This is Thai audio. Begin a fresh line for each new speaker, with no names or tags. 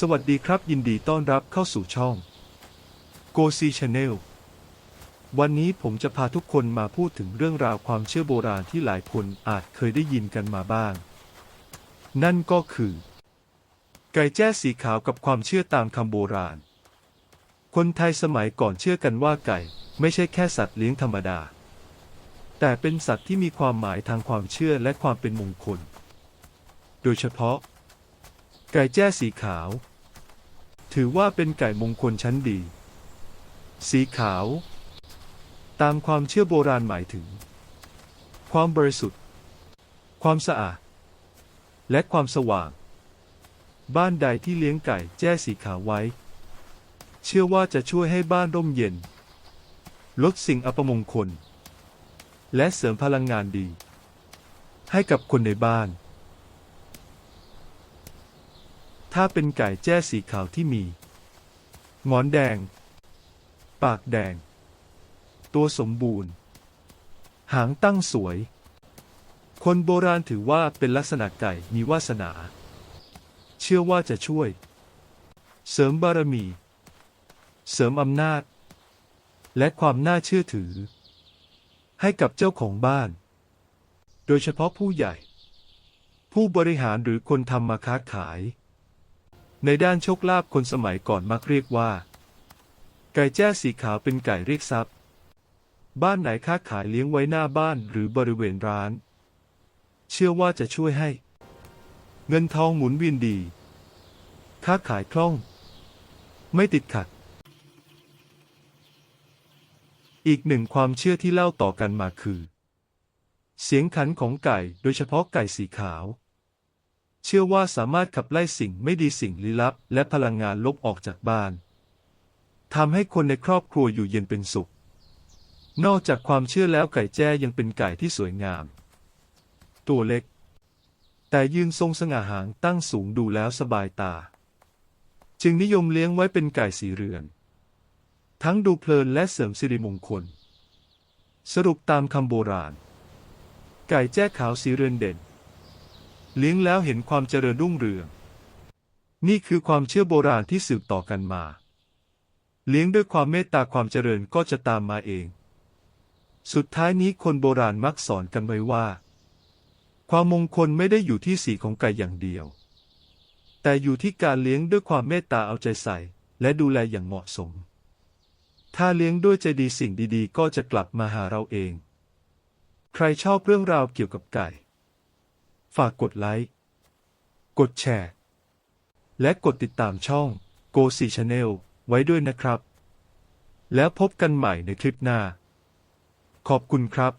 สวัสดีครับ ยินดีต้อนรับเข้าสู่ช่อง Go See Channel วันนี้ผมจะพาทุกคนมาพูดถึงเรื่องราวความเชื่อโบราณที่หลายคนอาจเคยได้ยินกันมาบ้าง นั่นก็คือ ไก่แจ้สีขาวกับความเชื่อตามคำโบราณ คนไทยสมัยก่อนเชื่อกันว่าไก่ไม่ใช่แค่สัตว์เลี้ยงธรรมดา แต่เป็นสัตว์ที่มีความหมายทางความเชื่อและความเป็นมงคล โดยเฉพาะ ไก่แจ้สีขาว ถือว่าเป็นไก่มงคลชั้นดี สีขาว ตามความเชื่อโบราณหมายถึง ความบริสุทธิ์ ความสะอาด และความสว่าง บ้านใดที่เลี้ยงไก่แจ้สีขาวไว้ เชื่อว่าจะช่วยให้บ้านร่มเย็น ลดสิ่งอัปมงคล และเสริมพลังงานดี ให้กับคนในบ้าน ถ้าเป็นไก่แจ้สีขาวที่มี หงอนแดง ปากแดง ตัวสมบูรณ์ หางตั้งสวย คนโบราณถือว่าเป็นลักษณะไก่มีวาสนา เชื่อว่าจะช่วย เสริมบารมี เสริมอำนาจ และความน่าเชื่อถือ ให้กับเจ้าของบ้าน โดยเฉพาะผู้ใหญ่ ผู้บริหารหรือคนทำมาค้าขาย ในด้านโชคลาภคนสมัยก่อนมักเรียกว่า ไก่แจ้สีขาวเป็นไก่เรียกทรัพย์ บ้านไหนค้าขายเลี้ยงไว้หน้าบ้านหรือบริเวณร้าน เชื่อว่าจะช่วยให้ เงินทองหมุนเวียนดี ค้าขายคล่อง ไม่ติดขัด อีกหนึ่งความเชื่อที่เล่าต่อกันมาคือ เสียงขันของไก่โดยเฉพาะไก่สีขาว เชื่อว่าสามารถขับไล่สิ่งไม่ดีสิ่งลี้ลับ และพลังงานลบออกจากบ้านทำให้คนในครอบครัวอยู่เย็นเป็นสุข นอกจากความเชื่อแล้วไก่แจ้ยังเป็นไก่ที่สวยงาม ตัวเล็ก แต่ยืนทรงสง่าหางตั้งสูงดูแล้วสบายตา จึงนิยมเลี้ยงไว้เป็นไก่สีเรือน ทั้งดูเพลินและเสริมสิริมงคล สรุปตามคำโบราณ ไก่แจ้ขาวสีเรือนเด่น เลี้ยงแล้วเห็นความเจริญรุ่งเรือง นี่คือความเชื่อโบราณที่สืบต่อกันมา เลี้ยงด้วยความเมตตาความเจริญก็จะตามมาเอง สุดท้ายนี้คนโบราณมักสอนกันไว้ว่า ความมงคลไม่ได้อยู่ที่สีของไก่อย่างเดียว แต่อยู่ที่การเลี้ยงด้วยความเมตตาเอาใจใส่ และดูแลอย่างเหมาะสม ถ้าเลี้ยงด้วยใจดีสิ่งดีๆ ก็จะกลับมาหาเราเอง ใครชอบเรื่องราวเกี่ยวกับไก่ ฝากกดไลค์ กดแชร์ และกดติดตามช่อง Go4 Channel ไว้ด้วยนะครับ แล้วพบกันใหม่ในคลิปหน้า ขอบคุณครับ